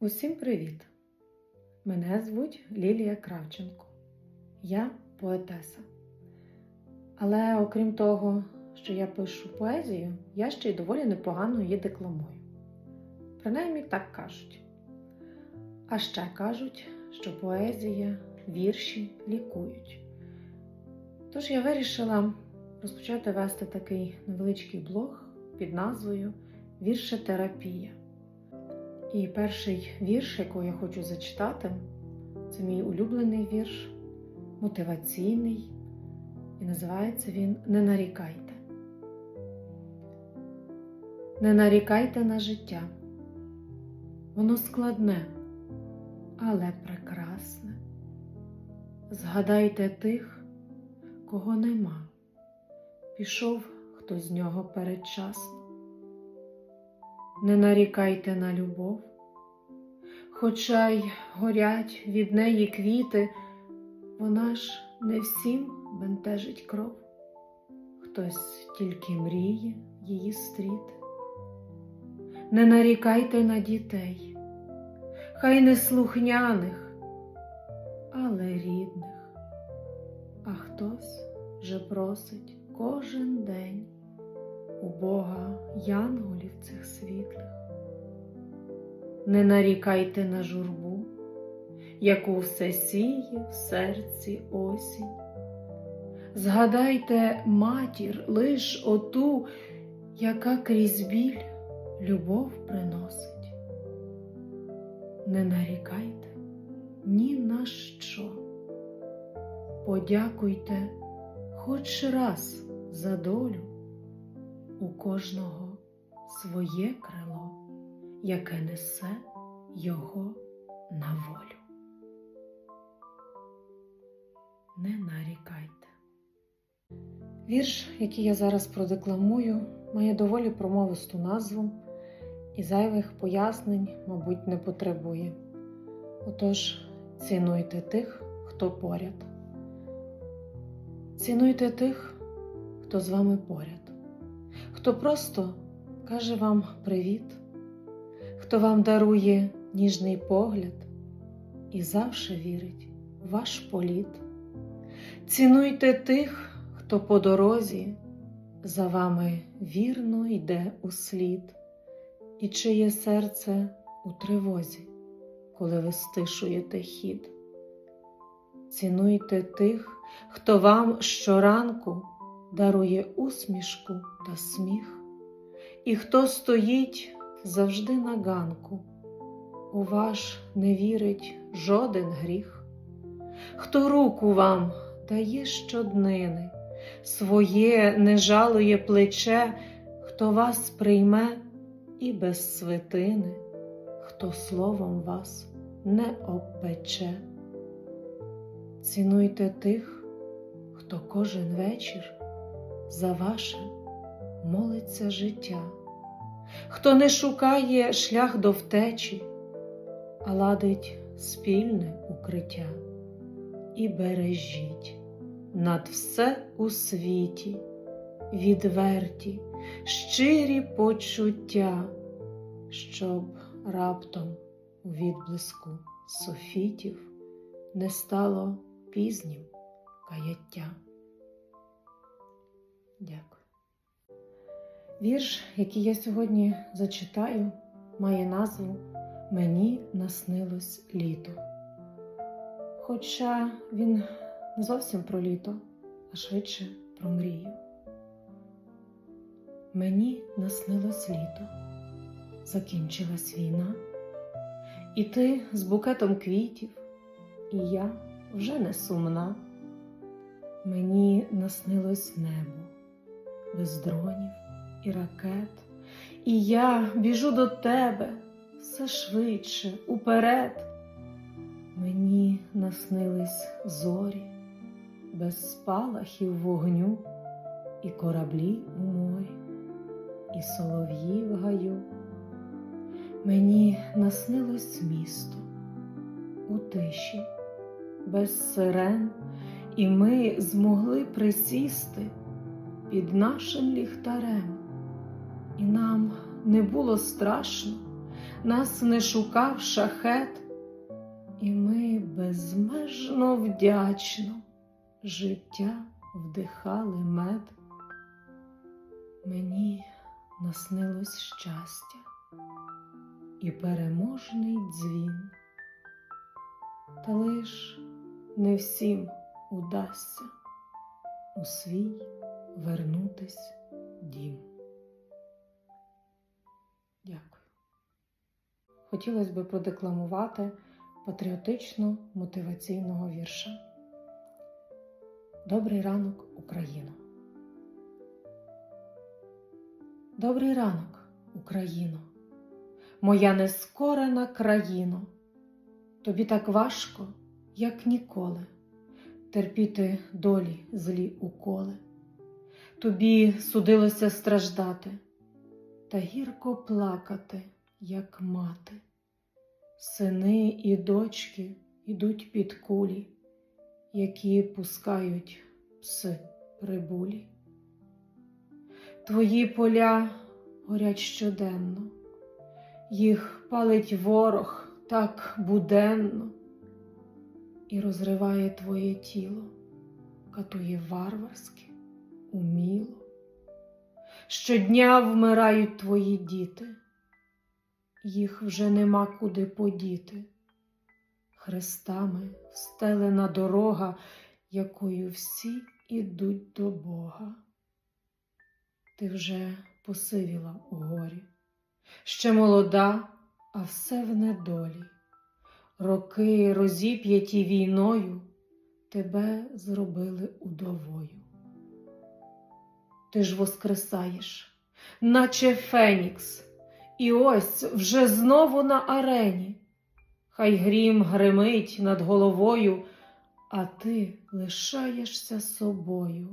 Усім привіт! Мене звуть Лілія Кравченко. Я поетеса. Але окрім того, що я пишу поезію, я ще й доволі непогано її декламую. Принаймні так кажуть. А ще кажуть, що поезія, вірші лікують. Тож я вирішила розпочати вести такий невеличкий блог під назвою Віршетерапія. І перший вірш, який я хочу зачитати, це мій улюблений вірш, мотиваційний, і називається він Не нарікайте. Не нарікайте на життя. Воно складне, але прекрасне. Згадайте тих, кого нема. Пішов хто з нього передчасно. Не нарікайте на любов, хоча й горять від неї квіти, вона ж не всім бентежить кров, хтось тільки мріє її стріти. Не нарікайте на дітей, хай не слухняних, але рідних, а хтось же просить кожен день у Бога янголів цих світлих. Не нарікайте на журбу, яку все сіє в серці осінь. Згадайте матір лиш оту, яка крізь біль любов приносить. Не нарікайте ні на що. Подякуйте хоч раз за долю у кожного своє крило, яке несе його на волю. Не нарікайте. Вірш, який я зараз продекламую, має доволі промовисту назву і зайвих пояснень, мабуть, не потребує. Отож, цінуйте тих, хто поряд. Цінуйте тих, хто з вами поряд хто просто каже вам привіт, хто вам дарує ніжний погляд і завше вірить в ваш політ. Цінуйте тих, хто по дорозі за вами вірно йде у слід, і чиє серце у тривозі, коли ви стишуєте хід. Цінуйте тих, хто вам щоранку дарує усмішку та сміх, і хто стоїть завжди на ганку, у ваш не вірить жоден гріх, хто руку вам дає щоднини, своє не жалує плече, хто вас прийме і без свитини, хто словом вас не обпече. Цінуйте тих, хто кожен вечір за ваше молиться життя, хто не шукає шлях до втечі, а ладить спільне укриття і бережіть над все у світі, відверті, щирі почуття, щоб раптом у відблиску софітів не стало пізнім каяття. Дякую. Вірш, який я сьогодні зачитаю, має назву Мені наснилось літо. Хоча він не зовсім про літо, а швидше про мрію. Мені наснилось літо, закінчилась війна, і ти з букетом квітів, і я вже не сумна. Мені наснилось небо без дронів і ракет, і я біжу до тебе все швидше уперед. Мені наснились зорі без спалахів вогню, і кораблі у морі, і солов'ї в гаю. Мені наснилось місто у тиші, без сирен, і ми змогли присісти під нашим ліхтарем, і нам не було страшно, нас не шукав шахет, і ми безмежно вдячно життя вдихали мед. Мені наснилось щастя і переможний дзвін, та лиш не всім удасться у свій вернутись дім. Дякую. Хотілося б продекламувати патріотично мотиваційного вірша. Добрий ранок, Україно! Добрий ранок, Україно, моя нескорена країно. Тобі так важко, як ніколи, терпіти долі злі уколи. Тобі судилося страждати та гірко плакати, як мати. Сини і дочки ідуть під кулі, які пускають пси прибулі. Твої поля горять щоденно, їх палить ворог так буденно і розриває твоє тіло, катує варварськи, уміло. Щодня вмирають твої діти, їх вже нема куди подіти. Хрестами встелена дорога, якою всі ідуть до Бога. Ти вже посивіла у горі, ще молода, а все в недолі. Роки розіп'яті війною тебе зробили удовою. Ти ж воскресаєш, наче Фенікс, і ось вже знову на арені. Хай грім гримить над головою, а ти лишаєшся собою.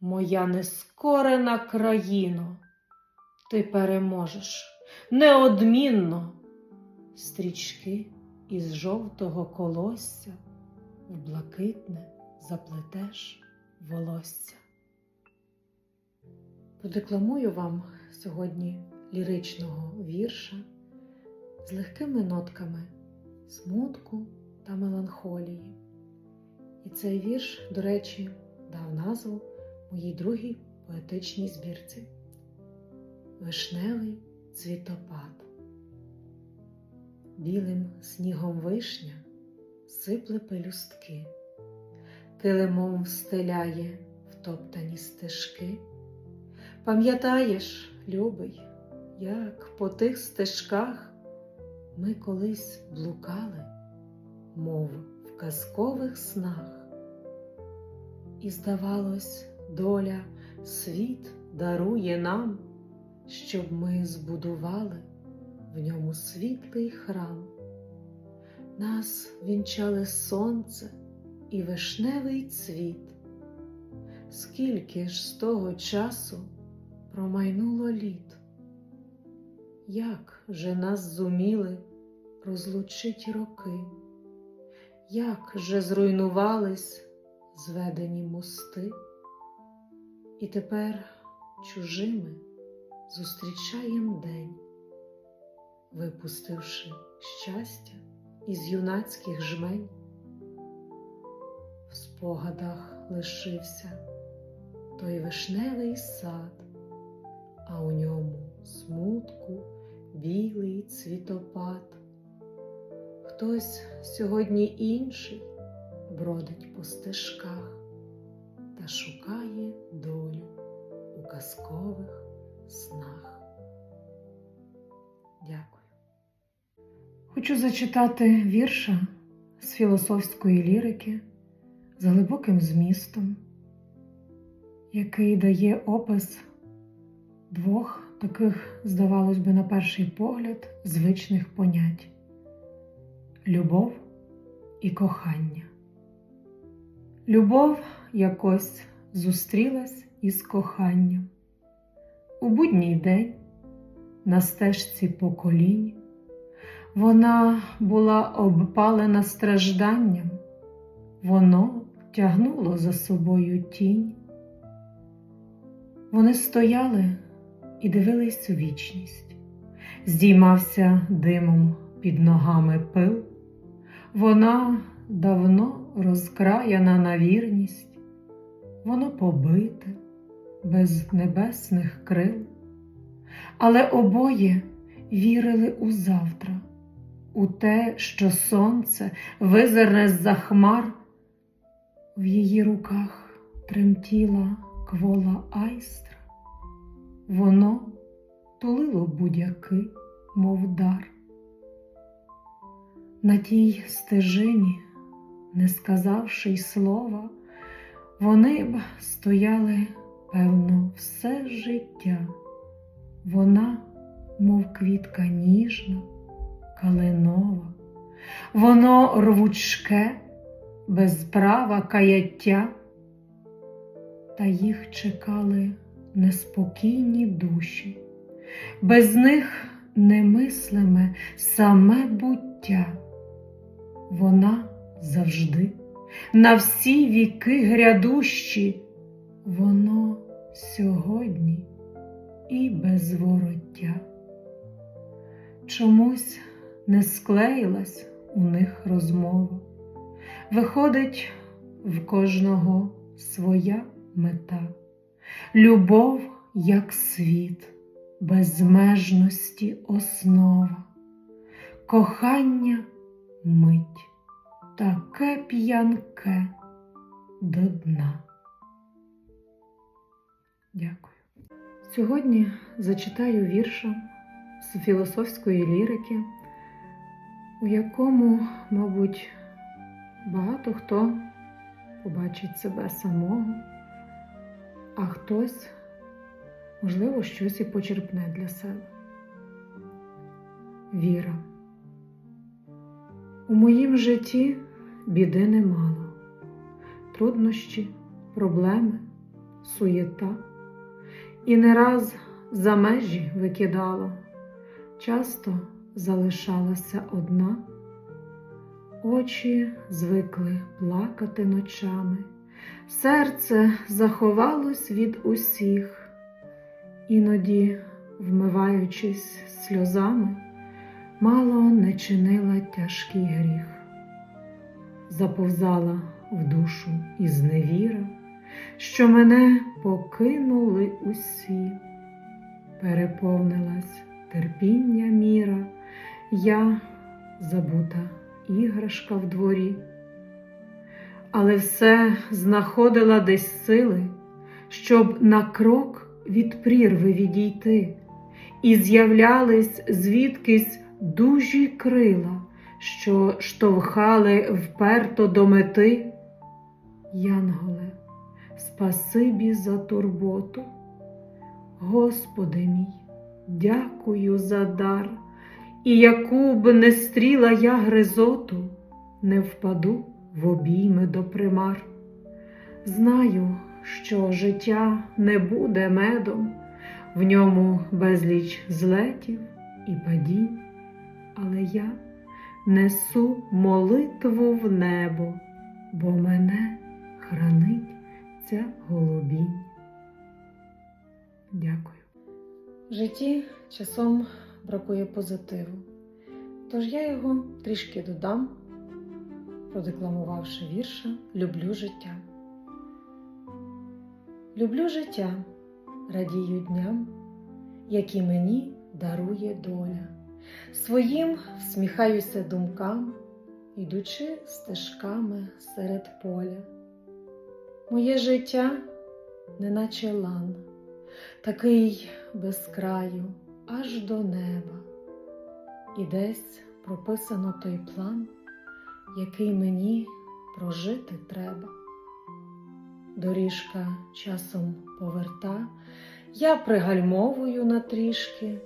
Моя нескорена країно, ти переможеш неодмінно стрічки із жовтого колосся в блакитне заплетеш волосся. Продекламую вам сьогодні ліричного вірша з легкими нотками смутку та меланхолії. І цей вірш, до речі, дав назву моїй другій поетичній збірці Вишневий цвітопад. Білим снігом вишня сипле пелюстки, килимом встеляє втоптані стежки. Пам'ятаєш, любий, як по тих стежках ми колись блукали, мов в казкових снах, і, здавалось, доля світ дарує нам, щоб ми збудували в ньому світлий храм. Нас вінчали сонце і вишневий цвіт. Скільки ж з того часу промайнуло літ, як же нас зуміли розлучить роки, як же зруйнувались зведені мости, і тепер чужими зустрічаєм день, випустивши щастя із юнацьких жмень, в спогадах лишився той вишневий сад, а у ньому смутку білий цвітопад. Хтось сьогодні інший бродить по стежках та шукає долю у казкових снах. Дякую. Хочу зачитати вірша з філософської лірики з глибоким змістом, який дає опис двох таких, здавалось би, на перший погляд, звичних понять любов і кохання. Любов якось зустрілась із коханням. У будній день на стежці поколінь вона була обпалена стражданням, воно тягнуло за собою тінь. Вони стояли і дивились у вічність, здіймався димом під ногами пил. Вона давно розкраяна на вірність, воно побите, без небесних крил, але обоє вірили у завтра, у те, що сонце визирне з-за хмар, в її руках тремтіла квола айстра, воно тулило будяки, мов дар. На тій стежині, не сказавши й слова, вони б стояли, певно, все життя. Вона, мов квітка ніжна, калинова, воно рвучке, без права каяття, та їх чекали неспокійні душі, без них немислиме саме буття. Вона завжди, на всі віки грядущі, воно сьогодні і без вороття. Чомусь не склеїлась у них розмова. Виходить, в кожного своя мета, любов, як світ, безмежності основа, кохання мить, таке п'янке до дна. Дякую. Сьогодні зачитаю вірша з філософської лірики, у якому, мабуть, багато хто побачить себе самого, а хтось, можливо, щось і почерпне для себе. Віра. У моїм житті біди немало, труднощі, проблеми, суєта, і не раз за межі викидала, часто залишалася одна, очі звикли плакати ночами, серце заховалось від усіх, іноді, вмиваючись сльозами, мало не чинила тяжкий гріх, заповзала в душу і зневіра, що мене покинули усі, переповнилась терпіння міра, я забута іграшка в дворі, але все знаходила десь сили, щоб на крок від прірви відійти, і з'являлись звідкись дужі крила, що штовхали вперто до мети. Янголе, спасибі за турботу. Господи мій, дякую за дар, і яку б не стріла я гризоту, не впаду в обійми до примар. Знаю, що життя не буде медом, в ньому безліч злетів і падінь, але я несу молитву в небо, бо мене хранить ця голубінь. Дякую. В житті часом бракує позитиву, тож я його трішки додам, продекламувавши вірша Люблю життя. Люблю життя, радію дням, які мені дарує доля. Своїм всміхаюся думкам, ідучи стежками серед поля. Моє життя, неначе лан, такий без краю, аж до неба, і десь прописано той план, який мені прожити треба. Доріжка часом поверта, я пригальмовую на трішки,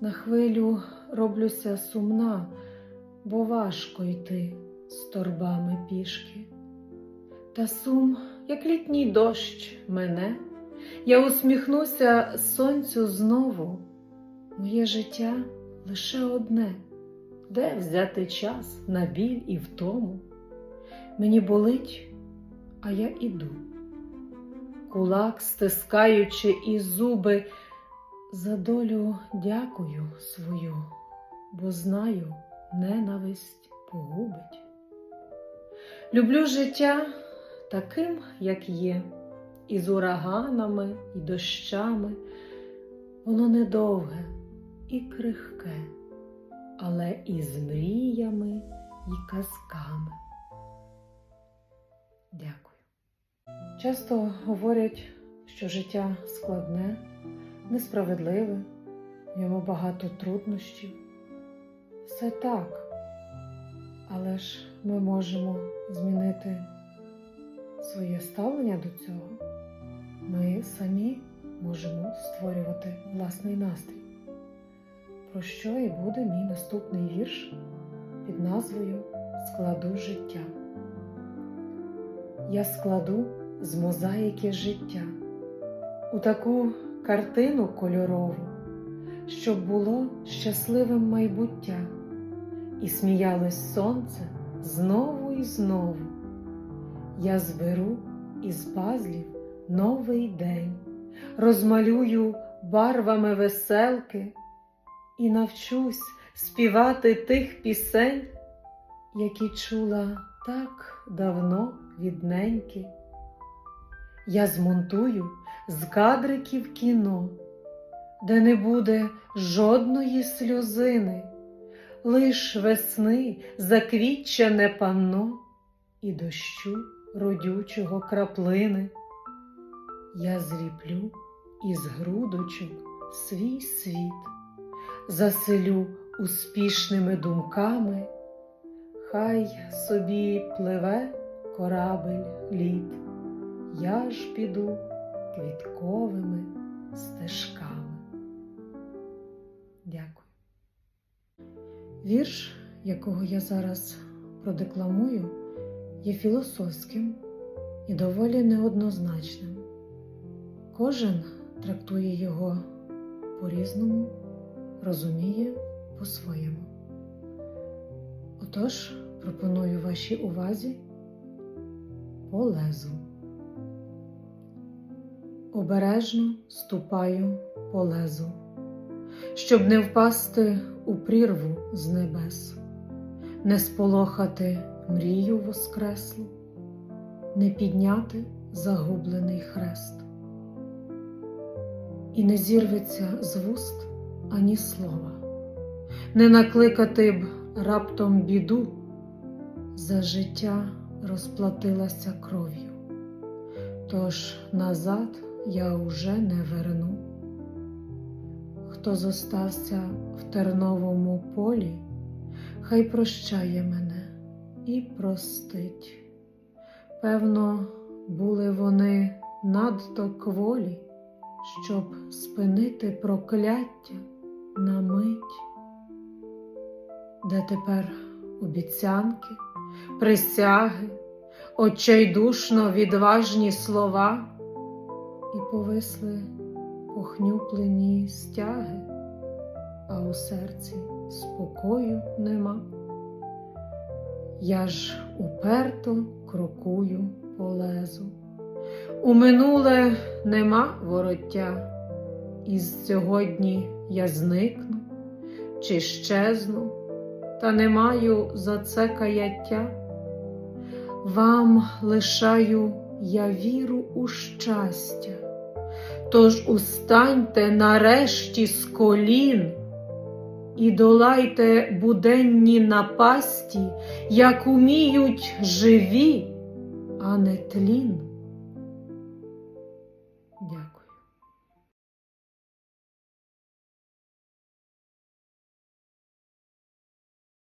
на хвилю роблюся сумна, бо важко йти з торбами пішки. Та сум, як літній дощ, мене, я усміхнуся сонцю знову. Моє життя лише одне, де взяти час на біль і втому. Мені болить, а я іду. Кулак, стискаючи і зуби, За долю дякую свою, бо знаю, ненависть погубить. Люблю життя таким, як є, і з ураганами, і дощами. Воно недовге і крихке, але і з мріями і казками. Дякую. Часто говорять, що життя складне, несправедливе, в ньому багато труднощів. Все так, але ж ми можемо змінити своє ставлення до цього. Ми самі можемо створювати власний настрій. Про що і буде мій наступний вірш під назвою Складу життя. Я складу з мозаїки життя у таку картину кольорову, щоб було щасливим майбуття, і сміялось сонце знову і знову. Я зберу із пазлів новий день, розмалюю барвами веселки і навчусь співати тих пісень, які чула так давно від неньки. Я змонтую з кадриків кіно, де не буде жодної сльозини, лиш весни заквітчене панно і дощу родючого краплини. Я зліплю із грудочок свій світ, заселю успішними думками, хай собі пливе корабель літ, я ж піду квітковими стежками. Дякую. Вірш, якого я зараз продекламую, є філософським і доволі неоднозначним. Кожен трактує його по-різному, розуміє по-своєму. Отож, пропоную вашій увазі по лезу. Обережно ступаю по лезу, щоб не впасти у прірву з небес, не сполохати мрію воскреслу, не підняти загублений хрест. І не зірветься з вуст ані слова, не накликати б раптом біду, за життя розплатилася кров'ю, тож назад я уже не верну. Хто зостався в терновому полі, хай прощає мене і простить. Певно, були вони надто кволі, щоб спинити прокляття на мить, де тепер обіцянки, присяги, очайдушно відважні слова і повисли похнюплені стяги, а у серці спокою нема. Я ж уперто крокую по лезу. У минуле нема вороття, і сьогодні я зникну чи щезну, та не маю за це каяття. Вам лишаю я віру у щастя, тож устаньте нарешті з колін і долайте буденні напасті, як уміють живі, а не тлін.